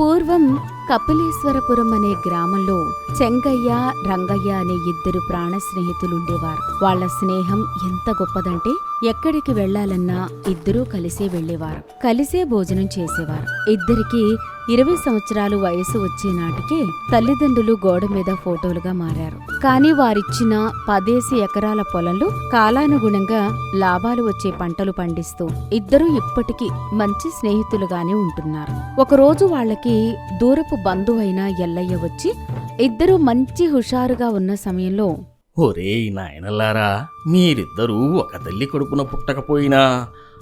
పూర్వం కపిలేశ్వరపురం అనే గ్రామంలో చెంగయ్య రంగయ్య అనే ఇద్దరు ప్రాణ స్నేహితులుండేవారు. వాళ్ళ స్నేహం ఎంత గొప్పదంటే ఎక్కడికి వెళ్ళాలన్నా ఇద్దరూ కలిసే వెళ్ళేవారు కలిసే భోజనం చేసేవారు. ఇద్దరికి ఇరవై సంవత్సరాలు వయసు వచ్చే నాటికే తల్లిదండ్రులు గోడ మీద ఫోటోలుగా మారారు. కానీ వారిచ్చిన పదేసి ఎకరాల పొలంలో కాలానుగుణంగా లాభాలు వచ్చే పంటలు పండిస్తూ ఇద్దరూ ఇప్పటికీ మంచి స్నేహితులుగానే ఉంటున్నారు. ఒకరోజు వాళ్ళకి దూరపు బంధువైన ఎల్లయ్య వచ్చి ఇద్దరూ మంచి హుషారుగా ఉన్న సమయంలో ఒరేయ్ నాయనల్లారా మీరిద్దరూ ఒక తల్లి కొడుకున పుట్టకపోయినా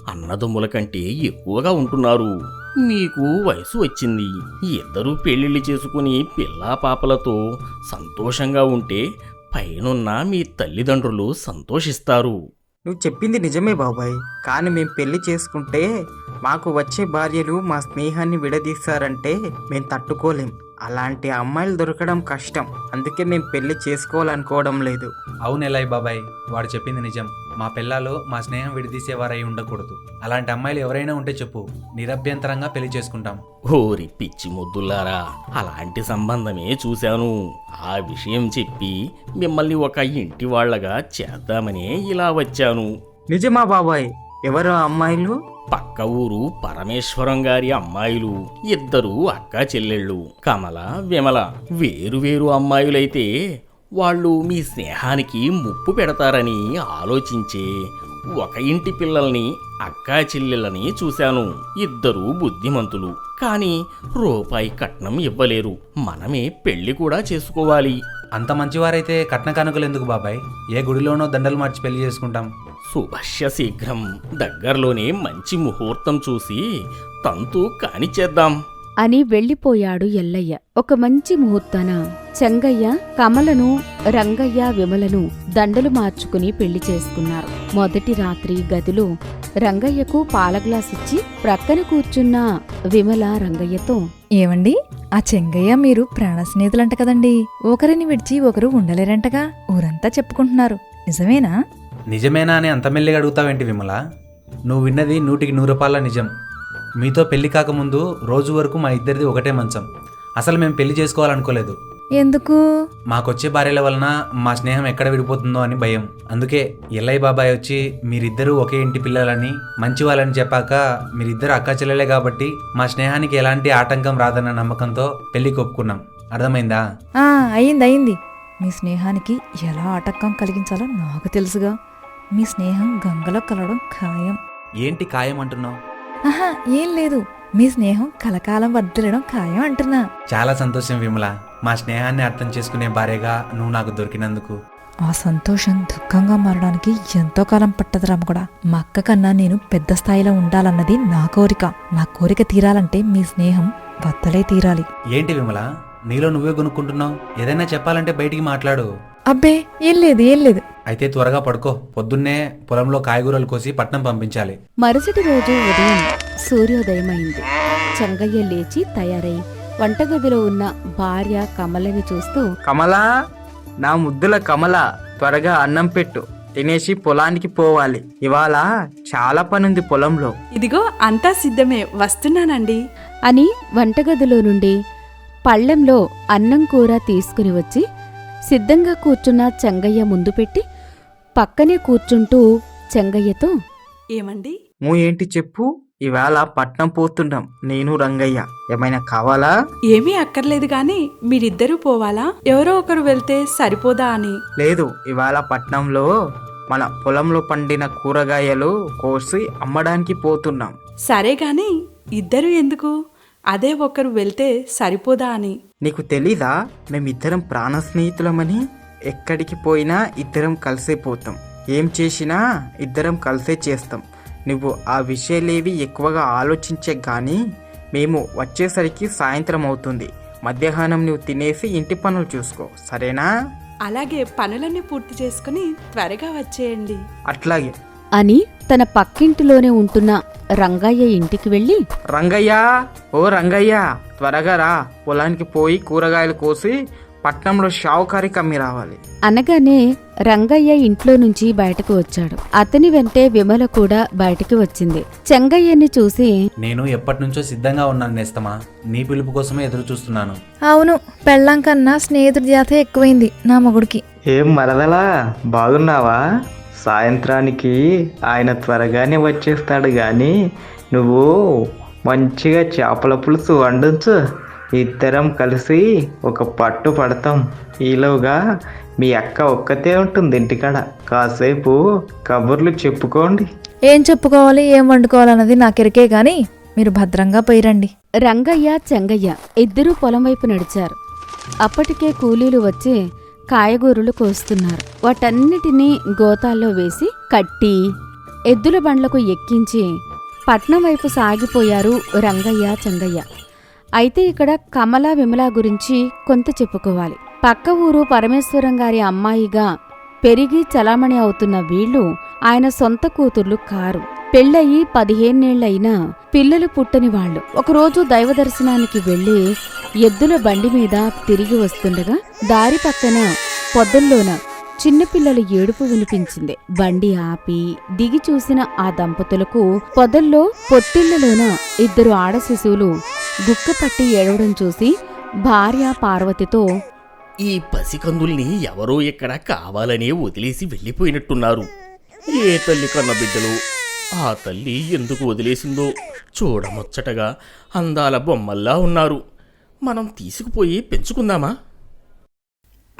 అన్నదమ్ముల కంటే ఎక్కువగా ఉంటున్నారు. మీకు వయసు వచ్చింది. ఇద్దరూ పెళ్ళిళ్ళు చేసుకుని పిల్లా పాపలతో సంతోషంగా ఉంటే పైనున్న మీ తల్లిదండ్రులు సంతోషిస్తారు. నువ్వు చెప్పింది నిజమే బాబాయ్. కానీ మేము పెళ్ళి చేసుకుంటే మాకు వచ్చే భార్యలు మా స్నేహాన్ని విడదీశారంటే మేము తట్టుకోలేం. అలాంటి అమ్మాయిలు దొరకడం కష్టం. అందుకే మేము పెళ్ళి చేసుకోవాలనుకోవడం లేదు. అవును ఎలాయ్ బాబాయ్ వాడు చెప్పింది నిజం. మా పిల్లలు మా స్నేహం విడదీసేవారై ఉండకూడదు. అలాంటి అమ్మాయిలు ఎవరైనా ఉంటే చెప్పు. నిరభ్యంతరంగా పెళ్ళి చేసుకుంటాం. ఓరి పిచ్చి ముద్దులారా అలాంటి సంబంధమే చూశాను. ఆ విషయం చెప్పి మిమ్మల్ని ఒక ఇంటి వాళ్ళగా చేద్దామనే ఇలా వచ్చాను. నిజమా బాబాయ్? ఎవరు ఆ అమ్మాయిలు? పక్క ఊరు పరమేశ్వరం గారి అమ్మాయిలు ఇద్దరు అక్కా చెల్లెళ్ళు కమల విమల. వేరు వేరు అమ్మాయిలైతే వాళ్ళు మీ స్నేహానికి ముప్పు పెడతారని ఆలోచించే ఒక ఇంటి పిల్లల్ని అక్కా చెల్లెళ్ళని చూశాను. ఇద్దరు బుద్ధిమంతులు కానీ రూపాయి కట్నం ఇవ్వలేరు. మనమే పెళ్ళి కూడా చేసుకోవాలి. అంత మంచివారైతే కట్న కానుకలు ఎందుకు బాబాయ్? ఏ గుడిలోనో దండలు మార్చి పెళ్ళి చేసుకుంటాం. శుభస్య శీఘ్రం దగ్గరలోనే మంచి ముహూర్తం చూసి తంతు కానిచేద్దాం అని వెళ్ళిపోయాడు ఎల్లయ్య. ఒక మంచి ముహూర్తాన చెంగయ్య కమలను రంగయ్య విమలను దండలు మార్చుకుని పెళ్ళి చేసుకున్నారు. మొదటి రాత్రి గదిలో రంగయ్యకు పాల గ్లాస్ ఇచ్చి ప్రక్కన కూర్చున్న విమల రంగయ్యతో ఏవండి? ఆ చెంగయ్య మీరు ప్రాణ స్నేహితులంట కదండి. ఒకరిని విడిచి ఒకరు ఉండలేరంటగా ఊరంతా చెప్పుకుంటున్నారు. నిజమేనా? నిజమేనా అని అంత మెల్లిగా అడుగుతావేంటి విమల? నువ్వు విన్నది నూటికి నూరు రూపాయల నిజం. మీతో పెళ్ళి కాకముందు రోజు వరకు మా ఇద్దరిది ఒకటే మంచం. అసలు మేము పెళ్ళి చేసుకోవాలనుకోలేదు. ఎందుకు? మాకొచ్చే భార్యల వలన మా స్నేహం ఎక్కడ విడిపోతుందో అని భయం. అందుకే ఎల్లయ్య బాబాయ్ వచ్చి మీరిద్దరూ ఒకే ఇంటి పిల్లలని మంచి వాళ్ళని చెప్పాక మీరిద్దరు అక్క చెల్లెలే కాబట్టి మా స్నేహానికి ఎలాంటి ఆటంకం రాదన్న నమ్మకంతో పెళ్ళికి ఒప్పుకున్నాం. అర్థమైందా? ఆ అయింది అయింది. మీ స్నేహానికి ఎలా ఆటంకం కలిగించాలో నాకు తెలుసుగా. మీ స్నేహం గంగలో కలవడం ఖాయం. ఏంటి ఖాయం అంటున్నావు? ఆహా ఏం లేదు. మీ స్నేహం కలకాలం వర్దిలడం ఖాయం అంటున్నా. చాలా సంతోషం విమల. మా స్నేహాన్ని అర్థం చేసుకునే భార్యగా నువ్వు నాకు దొరికినందుకు. ఆ సంతోషం దుఃఖంగా మారడానికి ఎంతో కాలం పట్టదు రామగూడ. మా అక్క కన్నా నేను పెద్ద స్థాయిలో ఉండాలన్నది నా కోరిక. నా కోరిక తీరాలంటే మీ స్నేహం వద్దలే తీరాలి. ఏంటి విమల? నీలో నువ్వే కొనుక్కుంటున్నావు ఏదైనా చెప్పాలంటే బయటికి మాట్లాడు. అబ్బే ఏం లేదు ఏం లేదు అయితే త్వరగా పడుకో. పొద్దున్నే పొలంలో కాయగూరలు కోసి పట్నం పంపించాలి. మరుసటి రోజు ఉదయం సూర్యోదయమైంది. చెంగయ్య లేచి తయారై వంటగదిలో ఉన్న భార్య కమలని చూస్తూ కమలా నా ముద్దుల కమల త్వరగా అన్నం పెట్టు. తినేసి పొలానికి పోవాలి. ఇవాళ చాలా పనుంది పొలంలో. ఇదిగో అంతా సిద్ధమే. వస్తున్నానండి. అని వంటగదిలో నుండి పళ్ళెంలో అన్నం కూర తీసుకుని వచ్చి సిద్ధంగా కూర్చున్న చెంగయ్య ముందు పెట్టి పక్కనే కూర్చుంటూ చెంగయ్యతో ఏమండి? మూ ఏంటి చెప్పు? ఇవాళ పట్నం పోతున్నాం. నేను రంగయ్య. ఏమైనా కావాలా? ఏమీ అక్కర్లేదు గాని మీరిద్దరూ పోవాలా? ఎవరో ఒకరు వెళ్తే సరిపోదా అని. లేదు ఇవాళ పట్నంలో మన పొలంలో పండిన కూరగాయలు కోసి అమ్మడానికి పోతున్నాం. సరే గాని ఇద్దరు ఎందుకు? అదే ఒకరు వెళ్తే సరిపోదా అని. నీకు తెలీదా? మేమిద్దరం ప్రాణ స్నేహితులమని ఎక్కడికి పోయినా ఇద్దరం కలిసే పోతాం. ఏం చేసినా ఇద్దరం కలిసే చేస్తాం. నువ్వు ఆ విషయాలేవి ఎక్కువగా ఆలోచించే కానీ మేము వచ్చేసరికి సాయంత్రం అవుతుంది. మధ్యాహ్నం నువ్వు తినేసి ఇంటి పనులు చూసుకో. సరేనా? అలాగే పనులన్నీ పూర్తి చేసుకుని త్వరగా వచ్చేయండి. అట్లాగే. అని తన పక్కింటిలోనే ఉంటున్న రంగయ్య ఇంటికి వెళ్ళి రంగయ్య ఓ రంగయ్య త్వరగా రా. పొలానికి పోయి కూరగాయలు కోసి పట్నంలో షావుకారి కమ్మి రావాలి. అనగానే రంగయ్య ఇంట్లో నుంచి బయటకు వచ్చాడు. అతని వెంటే విమల కూడా బయటికి వచ్చింది. చెంగయ్యని చూసి నేను ఎప్పటి నుంచో సిద్ధంగా ఉన్నాను నేస్తమా? నీ పిలుపు కోసమే ఎదురు చూస్తున్నాను. అవును పెళ్ళాం కన్నా స్నేహితుడి జాత ఎక్కువైంది నా మొగుడికి. ఏం మరదలా? బాగున్నావా? సాయంత్రానికి ఆయన త్వరగానే వచ్చేస్తాడు కానీ నువ్వు మంచిగా చేపల పులుసు వండించు. ఇద్దరం కలిసి ఒక పట్టు పడతాం. ఈలోగా మీ అక్క ఒక్కతే ఉంటుంది ఇంటికాడ. కాసేపు కబుర్లు చెప్పుకోండి. ఏం చెప్పుకోవాలి ఏం వండుకోవాలన్నది నాకెరికే గాని మీరు భద్రంగా పోయిరండి. రంగయ్య చెంగయ్య ఇద్దరూ పొలం వైపు నడిచారు. అప్పటికే కూలీలు వచ్చి కాయగూరలు కోస్తున్నారు. వాటన్నిటినీ గోతాల్లో వేసి కట్టి ఎద్దుల బండ్లకు ఎక్కించి పట్నం వైపు సాగిపోయారు రంగయ్య చంగయ్య. అయితే ఇక్కడ కమల విమల గురించి కొంత చెప్పుకోవాలి. పక్క ఊరు పరమేశ్వరం గారి అమ్మాయిగా పెరిగి చలామణి అవుతున్న వీళ్ళు ఆయన సొంత కూతుర్లు కారు. పెళ్ళయి పదిహేనేళ్ళైనా పిల్లలు పుట్టని వాళ్ళు. ఒకరోజు దైవ దర్శనానికి వెళ్ళి ఎద్దుల బండి మీద తిరిగి వస్తుండగా దారి పక్కన పొదల్లోన చిన్నపిల్లల ఏడుపు వినిపించింది. బండి ఆపి దిగి చూసిన ఆ దంపతులకు పొదల్లో పొత్తిళ్ళలోన ఇద్దరు ఆడ శిశువులు గుక్కపట్టి ఏడవడం చూసి భార్య పార్వతితో ఈ పసికందుల్ని ఎవరో ఇక్కడ కావాలనే వదిలేసి వెళ్ళిపోయినట్టున్నారు. ఏ తల్లి కన్న బిడ్డలు? ఆ తల్లి ఎందుకు వదిలేసిందో చూడముచ్చటగా అందాల బొమ్మల్లా ఉన్నారు. మనం తీసుకుపోయి పెంచుకుందామా?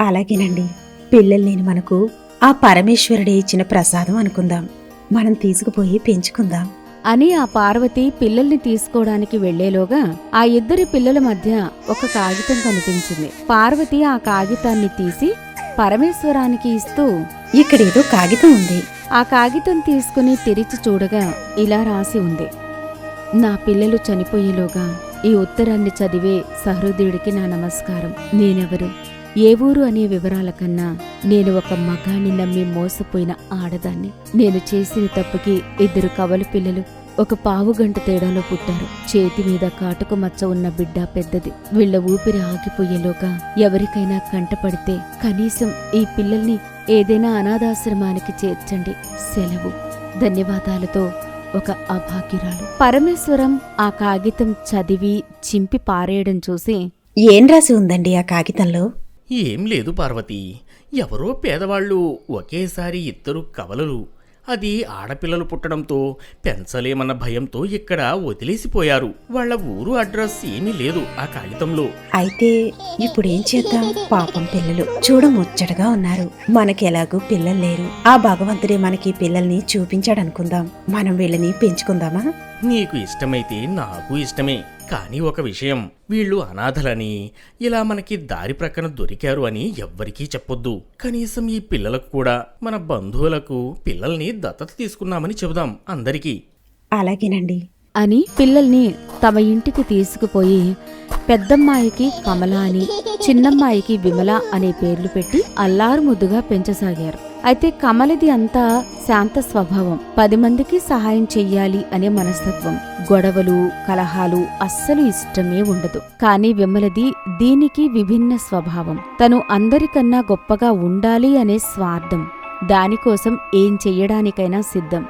అలాగేనండి. పిల్లలు లేని మనకు ఆ పరమేశ్వరుడే ఇచ్చిన ప్రసాదం అనుకుందాం. మనం తీసుకుపోయి పెంచుకుందాం. అని ఆ పార్వతి పిల్లల్ని తీసుకోవడానికి వెళ్ళేలోగా ఆ ఇద్దరి పిల్లల మధ్య ఒక కాగితం కనిపించింది. పార్వతి ఆ కాగితాన్ని తీసి పరమేశ్వరానికి ఇస్తూ ఇక్కడేదో కాగితం ఉంది. ఆ కాగితం తీసుకుని తెరిచి చూడగా ఇలా రాసి ఉంది. నా పిల్లలు చనిపోయేలోగా ఈ ఉత్తరాన్ని చదివే సహృదయుడికి నా నమస్కారం. నేనెవరు? ఏ ఊరు అనే వివరాల కన్నా నేను ఒక మగాన్ని నమ్మి మోసపోయిన ఆడదాన్ని. నేను చేసిన తప్పుకి ఇద్దరు కవల పిల్లలు ఒక పావు గంట తేడాలో పుట్టారు. చేతి మీద కాటుక మచ్చ ఉన్న బిడ్డ పెద్దది. వీళ్ళ ఊపిరి ఆగిపోయేలోగా ఎవరికైనా కంటపడితే కనీసం ఈ పిల్లల్ని ఏదైనా అనాథాశ్రమానికి చేర్చండి. సెలవు. ధన్యవాదాలతో ఒక అభాగ్యురాలు. పరమేశ్వరం ఆ కాగితం చదివి చింపి పారేయడం చూసి ఏం రాసి ఉందండి ఆ కాగితంలో? ఏం లేదు పార్వతి. ఎవరో పేదవాళ్ళు ఒకేసారి ఇద్దరు కవలలు. అది ఆడపిల్లలు పుట్టడంతో పెంచలేమన్న భయంతో ఇక్కడ వదిలేసిపోయారు. వాళ్ళ ఊరు అడ్రస్ ఏమీ లేదు ఆ కాగితంలో. అయితే ఇప్పుడేం చేద్దాం? పాపం పిల్లలు. చూడ ముచ్చటగా ఉన్నారు. మనకెలాగూ పిల్లలు లేరు. ఆ భగవంతుడే మనకి పిల్లల్ని చూపించాడనుకుందాం. మనం వీళ్ళని పెంచుకుందామా? నీకు ఇష్టమైతే నాకు ఇష్టమే. కానీ ఒక విషయం. వీళ్ళు అనాథలని ఇలా మనకి దారి ప్రక్కన దొరికారు అని ఎవ్వరికీ చెప్పొద్దు. కనీసం ఈ పిల్లలకు కూడా మన బంధువులకు పిల్లల్ని దత్తత తీసుకున్నామని చెబుదాం అందరికీ. అలాగేనండి. అని పిల్లల్ని తమ ఇంటికి తీసుకుపోయి పెద్దమ్మాయికి కమల అని చిన్నమ్మాయికి విమల అనే పేర్లు పెట్టి అల్లారు ముద్దుగా పెంచసాగారు. అయితే కమలది అంతా శాంత స్వభావం. పది మందికి సహాయం చెయ్యాలి అనే మనస్తత్వం. గొడవలు కలహాలు అస్సలు ఇష్టమే ఉండదు. కానీ విమలది దీనికి విభిన్న స్వభావం. తను అందరికన్నా గొప్పగా ఉండాలి అనే స్వార్థం. దానికోసం ఏం చెయ్యడానికైనా సిద్ధం.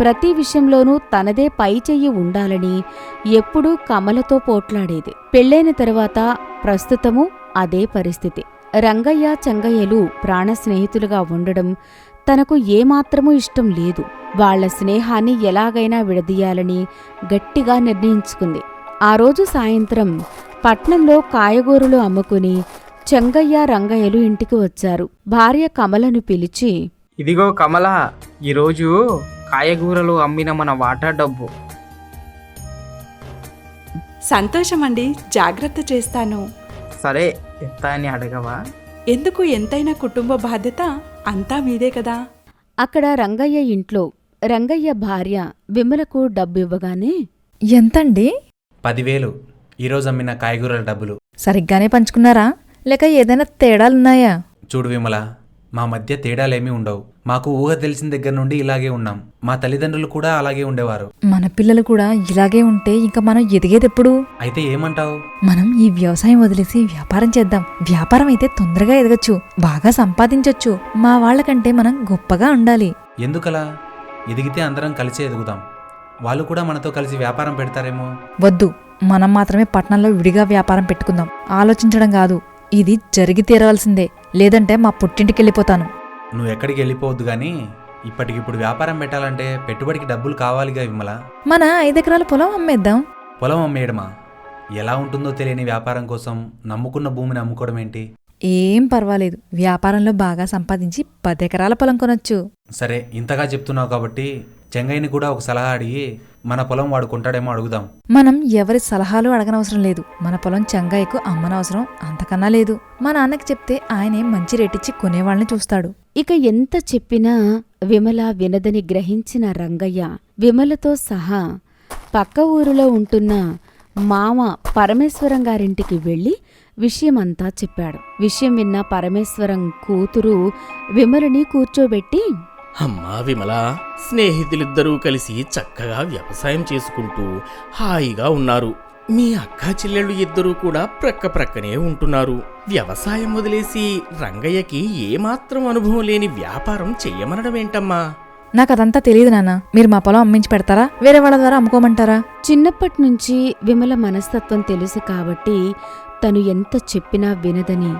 ప్రతి విషయంలోనూ తనదే పై చెయ్యి ఉండాలని ఎప్పుడూ కమలతో పోట్లాడేది. పెళ్ళైన తర్వాత ప్రస్తుతము అదే పరిస్థితి. రంగయ్య చెంగయ్యలు ప్రాణ స్నేహితులుగా ఉండడం తనకు ఏమాత్రమూ ఇష్టం లేదు. వాళ్ళ స్నేహాన్ని ఎలాగైనా విడదీయాలని గట్టిగా నిర్ణయించుకుంది. ఆ రోజు సాయంత్రం పట్నంలో కాయగూరలు అమ్ముకుని చెంగయ్య రంగయ్యలు ఇంటికి వచ్చారు. భార్య కమలను పిలిచి ఇదిగో కమల ఈరోజు కాయగూరలు అమ్మిన మన వాటా డబ్బు. సంతోషమండి. జాగ్రత్త చేస్తాను. సరే ఎంత అని అడగవా? ఎందుకు ఎంతైనా కుటుంబ బాధ్యత అంతా మీదే కదా? అక్కడ రంగయ్య ఇంట్లో రంగయ్య భార్య విమలకు డబ్బు ఇవ్వగానే ఎంతండి? పదివేలు. ఈరోజు అమ్మిన కాయగూరల డబ్బులు. సరిగ్గానే పంచుకున్నారా? లేక ఏదైనా తేడాలున్నాయా? చూడు విమల మా మధ్య తేడాలేమీ ఉండవు. మాకు ఊహ తెలిసిన దగ్గర నుండి ఇలాగే ఉన్నాం. మా తల్లిదండ్రులు కూడా అలాగే ఉండేవారు. మన పిల్లలు కూడా ఇలాగే ఉంటే ఇంకా మనం ఎదిగేదెప్పుడు? అయితే ఏమంటావు? మనం ఈ వ్యవసాయం వదిలేసి వ్యాపారం చేద్దాం. వ్యాపారం అయితే తొందరగా ఎదగచ్చు బాగా సంపాదించొచ్చు. మా వాళ్ళకంటే మనం గొప్పగా ఉండాలి. ఎందుకలా? ఎదిగితే అందరం కలిసి ఎదుగుదాం. వాళ్ళు కూడా మనతో కలిసి వ్యాపారం పెడతారేమో? వద్దు. మనం మాత్రమే పట్టణంలో విడిగా వ్యాపారం పెట్టుకుందాం. ఆలోచించడం కాదు. ఇది జరిగి తీరవలసిందే. లేదంటే మా పుట్టింటికి వెళ్ళిపోతాను. నువ్వు ఎక్కడికి వెళ్ళిపోవద్దు కానీ ఇప్పటికిప్పుడు వ్యాపారం పెట్టాలంటే పెట్టుబడికి డబ్బులు కావాలిగా విమల. మన ఐదెకరాల పొలం అమ్మేద్దాం. పొలం అమ్మేయడమా? ఎలా ఉంటుందో తెలియని వ్యాపారం కోసం నమ్ముకున్న భూమిని అమ్ముకోవడం ఏంటి? ఏం పర్వాలేదు. వ్యాపారంలో బాగా సంపాదించి పది ఎకరాల పొలం కొనొచ్చు. సరే ఇంతగా చెప్తున్నావు కాబట్టి చెంగయ్యని కూడా ఒక సలహా అడిగి మన పొలం వాడు కొంటాడేమో అడుగుదాం. మనం ఎవరి సలహాలు అడగనవసరం లేదు. మన పొలం చంగాయకు అమ్మనవసరం అంతకన్నా లేదు. మా నాన్నకి చెప్తే ఆయనే మంచి రేటిచ్చి కొనేవాళ్ళని చూస్తాడు. ఇక ఎంత చెప్పినా విమల వినదని గ్రహించిన రంగయ్య విమలతో సహా పక్క ఊరిలో ఉంటున్న మామ పరమేశ్వరం గారింటికి వెళ్ళి విషయమంతా చెప్పాడు. విషయం విన్న పరమేశ్వరం కూతురు విమలని కూర్చోబెట్టి అమ్మా విమల స్నేహితులిద్దరూ కలిసి చక్కగా వ్యవసాయం చేసుకుంటూ హాయిగా ఉన్నారు. మీ అక్కా చెల్లెళ్ళు ఇద్దరూ కూడా ప్రక్క ప్రక్కనే ఉంటున్నారు. వ్యవసాయం వదిలేసి రంగయ్యకి ఏమాత్రం అనుభవం లేని వ్యాపారం చెయ్యమనడమేంటమ్మా నాకు అదంతా తెలియదు నాన్న. మీరు మా పొలం అమ్మించి పెడతారా? వేరే వాళ్ళ ద్వారా అమ్ముకోమంటారా? చిన్నప్పటి నుంచి విమల మనస్తత్వం తెలుసు కాబట్టి తను ఎంత చెప్పినా వినదని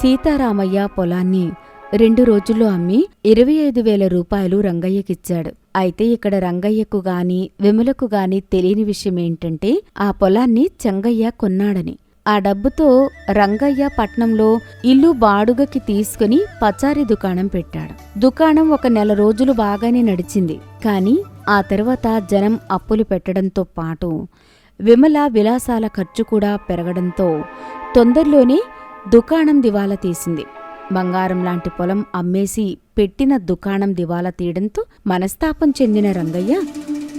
సీతారామయ్య పొలాన్ని రెండు రోజుల్లో అమ్మి ఇరవై ఐదు వేల రూపాయలు రంగయ్యకిచ్చాడు. అయితే ఇక్కడ రంగయ్యకు గాని విమలకు గాని తెలియని విషయం ఏంటంటే ఆ పొలాన్ని చెంగయ్య కొన్నాడని. ఆ డబ్బుతో రంగయ్య పట్నంలో ఇల్లు బాడుగకి తీసుకుని పచారీ దుకాణం పెట్టాడు. దుకాణం ఒక నెల రోజులు బాగానే నడిచింది. కాని ఆ తర్వాత జనం అప్పులు పెట్టడంతో పాటు విమల విలాసాల ఖర్చు కూడా పెరగడంతో తొందరలోనే దుకాణం దివాలా తీసింది. బంగారం లాంటి పొలం అమ్మేసి పెట్టిన దుకాణం దివాలా తీయడంతో మనస్తాపం చెందిన రంగయ్య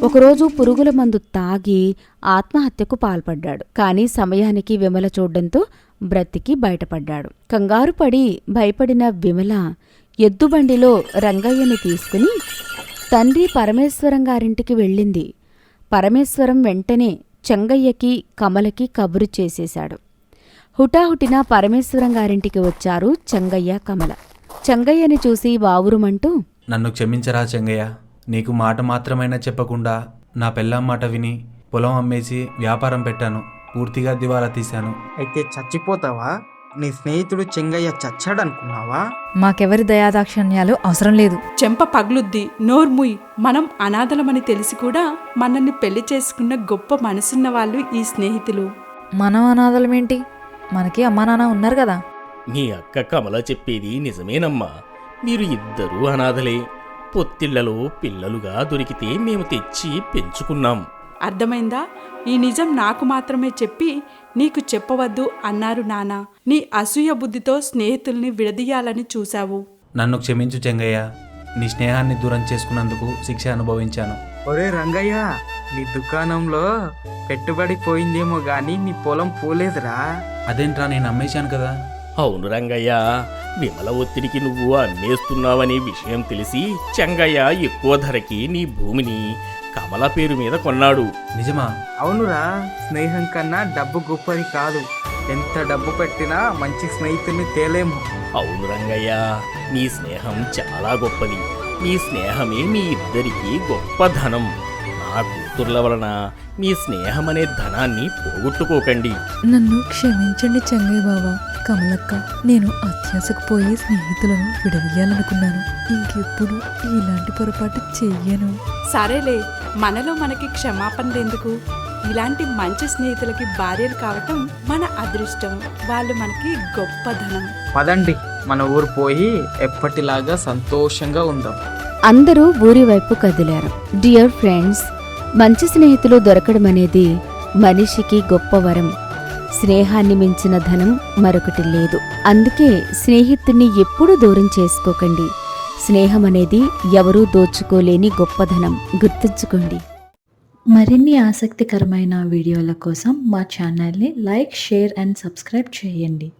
ఒకరోజు పురుగుల మందు తాగి ఆత్మహత్యకు పాల్పడ్డాడు. కానీ సమయానికి విమల చూడడంతో బ్రతికి బయటపడ్డాడు. కంగారు పడి భయపడిన విమల ఎద్దుబండిలో రంగయ్యని తీసుకుని తండ్రి పరమేశ్వరం గారింటికి వెళ్ళింది. పరమేశ్వరం వెంటనే చెంగయ్యకి కమలకి కబురు చేసేశాడు. హుటాహుటిన పరమేశ్వరం గారింటికి వచ్చారు చెంగయ్య కమల. చెంగయ్యని చూసి బావురుమంటూ నన్ను క్షమించరా చెంగయ్య. నీకు మాట మాత్రమైనా చెప్పకుండా నా పెళ్ళాం మాట విని పొలం అమ్మేసి వ్యాపారం పెట్టాను. పూర్తిగా దివాలా తీశాను. అయితే చచ్చిపోతావా? నీ స్నేహితుడు చెంగయ్య చచ్చాడనుకున్నావా? మాకెవరి దయాదాక్షిణ్యాలు అవసరం లేదు. చెంప పగులుద్ది నోర్ముయ్ మనం అనాథలమని తెలిసి కూడా మనల్ని పెళ్ళి చేసుకున్న గొప్ప మనసున్న వాళ్ళు ఈ స్నేహితులు. మనం అనాథలమేంటి? మనకి అమ్మా నాన్న ఉన్నారు కదా. మీ అక్క కమల చెప్పేది నిజమేనమ్మా. మీరు ఇద్దరూ అనాథలే. పొత్తిళ్ళలో పిల్లలుగా దొరికితే మేము తెచ్చి పెంచుకున్నాం. అర్థమైందా? ఈ నిజం నాకు మాత్రమే చెప్పి నీకు చెప్పవద్దు అన్నారు నాన్న. నీ అసూయ బుద్ధితో స్నేహితుల్ని విడదీయాలని చూశావు. నన్ను క్షమించు చెంగయ్య. నీ స్నేహాన్ని దూరం చేసుకున్నందుకు శిక్ష అనుభవించాను. ఒరే రంగయ్య నీ దుకాణంలో పెట్టుబడి పోయిందేమో గాని నీ పొలం పోలేదురా. అదేంట్రా నేను అమ్మేశాను కదా. అవును రంగయ్య విమల ఒత్తిడికి నువ్వు అమ్మేస్తున్నావనే విషయం తెలిసి చెంగయ్య ఎక్కువ ధరకి నీ భూమిని కమల పేరు మీద కొన్నాడు. నిజమా? అవునురా స్నేహం కన్నా డబ్బు గొప్పది కాదు. ఎంత డబ్బు పెట్టినా మంచి స్నేహితుల్ని తేలేము. అవును రంగయ్య మీ స్నేహం చాలా గొప్పది. మీ స్నేహమే మీ ఇద్దరికీ గొప్ప ధనం. నా కూతుర్ల వలన మీ స్నేహం అనే ధనాన్ని పోగొట్టుకోకండి. నన్ను క్షమించండి చెంగయ్య బాబా కమలక్క నేను అత్యాశకు పోయి స్నేహితులను విడదీయాలనుకున్నాను ఇంకెప్పుడు ఇలాంటి పొరపాటు చెయ్యను. సరేలే మనలో మనకి క్షమాపణలెందుకు ఇలాంటి మంచి స్నేహితులకి భార్యలు కావటం మన అదృష్టం. వాళ్ళు మనకి గొప్ప ధనం. పదండి మన ఊరు పోయి ఎప్పటిలాగా సంతోషంగా ఉందాం. అందరూ ఊరి వైపు కదిలారు. డియర్ ఫ్రెండ్స్ మంచి స్నేహితులు దొరకడం అనేది మనిషికి గొప్ప వరం. స్నేహాన్ని మించిన ధనం మరొకటి లేదు. అందుకే స్నేహితుణ్ణి ఎప్పుడూ దూరం చేసుకోకండి. స్నేహం అనేది ఎవరూ దోచుకోలేని గొప్పధనం గుర్తుంచుకోండి. మరిన్ని ఆసక్తికరమైన వీడియోల కోసం మా ఛానల్ని లైక్ షేర్ అండ్ సబ్స్క్రైబ్ చేయండి.